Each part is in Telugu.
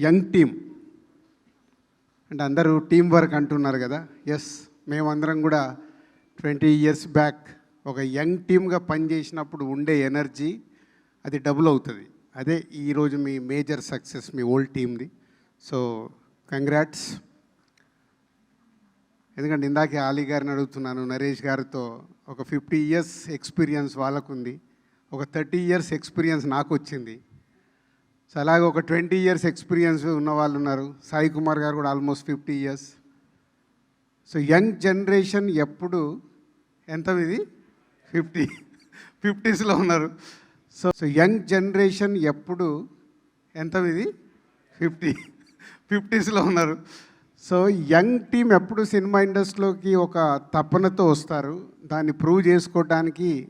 Young team. అంటే అందరూ టీం వర్క్ అంటున్నారు కదా. ఎస్ మేమందరం కూడా ట్వంటీ ఇయర్స్ బ్యాక్ ఒక యంగ్ టీమ్గా పనిచేసినప్పుడు ఉండే ఎనర్జీ అది డబుల్ అవుతుంది. అదే ఈరోజు మీ మేజర్ సక్సెస్ మీ ఓల్డ్ టీమ్ది. So congrats. ఎందుకంటే ఇందాకే ఆలీ గారిని అడుగుతున్నాను నరేష్ గారితో ఒక ఫిఫ్టీ ఇయర్స్ ఎక్స్పీరియన్స్ వాళ్ళకుంది. ఒక థర్టీ ఇయర్స్ ఎక్స్పీరియన్స్ నాకు వచ్చింది సో అలాగే ఒక ట్వంటీ ఇయర్స్ ఎక్స్పీరియన్స్ ఉన్న వాళ్ళు ఉన్నారు. సాయి కుమార్ గారు కూడా almost fifty years. So young generation ఎప్పుడు ఎంత ఇది? ఫిఫ్టీ. ఫిఫ్టీస్లో ఉన్నారు. సో సో యంగ్ జనరేషన్ ఎప్పుడు ఎంత ఇది? ఫిఫ్టీ. ఫిఫ్టీస్లో ఉన్నారు. సో యంగ్ టీం ఎప్పుడు సినిమా ఇండస్ట్రీలోకి ఒక తపనతో వస్తారు. దాన్ని ప్రూవ్ చేసుకోవడానికి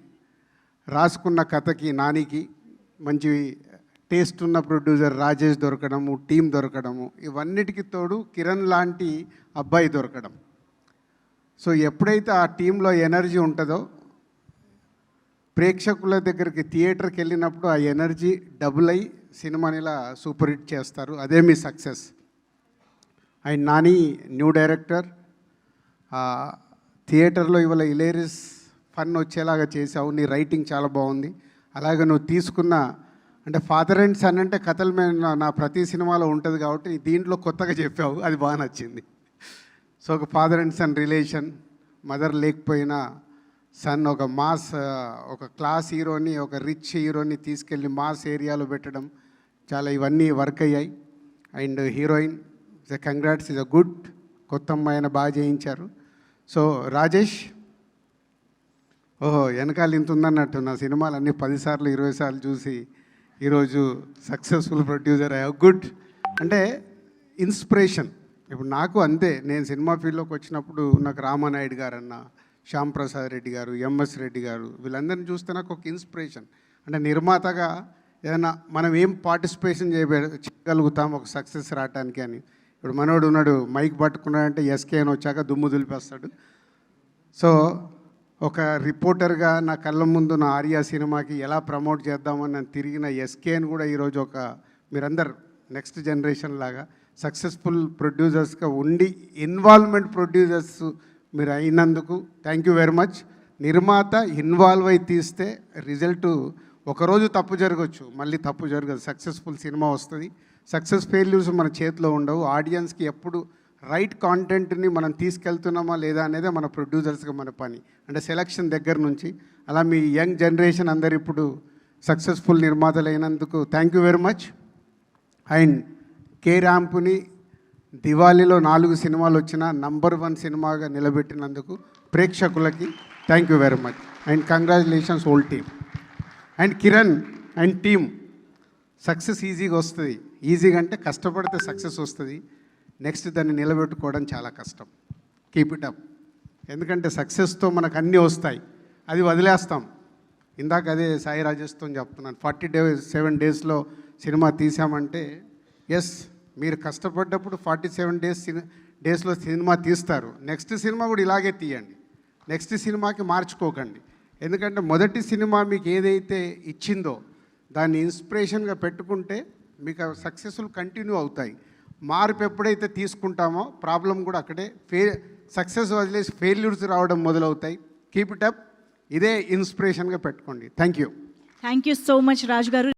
రాసుకున్న కథకి నానికి మంచి టేస్ట్ ఉన్న ప్రొడ్యూసర్ రాజేష్ దొరకడము టీం దొరకడము ఇవన్నిటికి తోడు కిరణ్ లాంటి అబ్బాయి దొరకడం. సో ఎప్పుడైతే ఆ టీంలో ఎనర్జీ ఉంటుందో ప్రేక్షకుల దగ్గరికి థియేటర్కి వెళ్ళినప్పుడు ఆ ఎనర్జీ డబుల్ అయి సినిమాని ఇలా సూపర్ హిట్ చేస్తారు. అదే మీ success. And Nani new director థియేటర్లో ఇవాళ ఇలేరియస్ ఫన్ వచ్చేలాగా చేసావు. నీ రైటింగ్ చాలా బాగుంది. అలాగే నువ్వు తీసుకున్న అంటే ఫాదర్ అండ్ సన్ అంటే కథలు మేము నా- ప్రతి సినిమాలో ఉంటుంది కాబట్టి దీంట్లో కొత్తగా చెప్పావు. అది బాగా నచ్చింది. సో ఒక father and son relation mother లేకపోయినా సన్ ఒక మాస్ ఒక క్లాస్ హీరోని ఒక రిచ్ హీరోని తీసుకెళ్ళి మాస్ ఏరియాలో పెట్టడం. చాలా ఇవన్నీ వర్క్ అయ్యాయి. And heroine congrats is a good కొత్త అమ్మాయిన బాగా చేయించారు. సో రాజేష్ ఓహో వెనకాల ఇంత ఉందన్నట్టు నా సినిమాలు అన్ని పదిసార్లు ఇరవై సార్లు చూసి ఈరోజు సక్సెస్ఫుల్ ప్రొడ్యూసర్ ఐ గుడ్. అంటే ఇన్స్పిరేషన్. ఇప్పుడు నాకు అంతే. నేను సినిమా ఫీల్డ్లోకి వచ్చినప్పుడు నాకు రామానాయుడు గారు అన్న శ్యామ్ ప్రసాద్ రెడ్డి గారు ఎంఎస్ రెడ్డి గారు వీళ్ళందరిని చూస్తే నాకు ఒక ఇన్స్పిరేషన్. అంటే నిర్మాతగా ఏదైనా మనం ఏం పార్టిసిపేషన్ చేయ చేయగలుగుతాం ఒక సక్సెస్ రావడానికి అని. ఇప్పుడు మనోడు ఉన్నాడు మైక్ పట్టుకున్నాడంటే ఎస్కే అని వచ్చాక దుమ్ము దులిపేస్తాడు. సో ఒక రిపోర్టర్గా నా కళ్ళ ముందు నా ఆర్యా సినిమాకి ఎలా ప్రమోట్ చేద్దామని నేను తిరిగిన ఎస్కే అని కూడా ఈరోజు ఒక మీరందరు నెక్స్ట్ జనరేషన్ లాగా సక్సెస్ఫుల్ ప్రొడ్యూసర్స్గా ఉండి ఇన్వాల్వ్మెంట్ ప్రొడ్యూసర్స్ మీరు అయినందుకు థ్యాంక్ యూ వెరీ మచ్. నిర్మాత ఇన్వాల్వ్ అయి తీస్తే రిజల్ట్ ఒకరోజు తప్పు జరగచ్చు మళ్ళీ తప్పు జరగదు. సక్సెస్ఫుల్ సినిమా వస్తుంది. సక్సెస్ ఫెయిల్యూర్స్ మన చేతిలో ఉండవు. ఆడియన్స్కి ఎప్పుడు రైట్ కాంటెంట్ని మనం తీసుకెళ్తున్నామా లేదా అనేదే మన ప్రొడ్యూసర్స్గా మన పని. అంటే సెలక్షన్ దగ్గర నుంచి. అలా మీ యంగ్ జనరేషన్ అందరు ఇప్పుడు సక్సెస్ఫుల్ నిర్మాతలు అయినందుకు thank you very much. And K ర్యాంపుని దివాళీలో నాలుగు సినిమాలు వచ్చిన నంబర్ వన్ సినిమాగా నిలబెట్టినందుకు ప్రేక్షకులకి thank you very much. And congratulations old team. And Kiran and team. Success ఈజీగా వస్తుంది. ఈజీగా అంటే కష్టపడితే సక్సెస్ వస్తుంది. నెక్స్ట్ దాన్ని నిలబెట్టుకోవడం చాలా కష్టం. కీప్ ఇట్ అప్ ఎందుకంటే సక్సెస్తో మనకు అన్నీ వస్తాయి. అది వదిలేస్తాం. ఇందాక అదే సాయి రాజేష్తో చెప్తున్నాను. ఫార్టీ డేస్ సెవెన్ డేస్లో సినిమా తీసామంటే ఎస్ మీరు కష్టపడ్డప్పుడు ఫార్టీ సెవెన్ డేస్ డేస్లో సినిమా తీస్తారు. నెక్స్ట్ సినిమా కూడా ఇలాగే తీయండి. నెక్స్ట్ సినిమాకి మార్చుకోకండి. ఎందుకంటే మొదటి సినిమా మీకు ఏదైతే ఇచ్చిందో దాన్ని ఇన్స్పిరేషన్గా పెట్టుకుంటే మీకు సక్సెస్ఫుల్ కంటిన్యూ అవుతాయి. మార్పు ఎప్పుడైతే తీసుకుంటామో ప్రాబ్లం కూడా అక్కడే. ఫే సక్సెస్ వదిలేసి ఫెయిల్యూర్స్ రావడం మొదలవుతాయి. Keep it up. ఇదే ఇన్స్పిరేషన్గా పెట్టుకోండి. Thank you thank you so much Raju గారు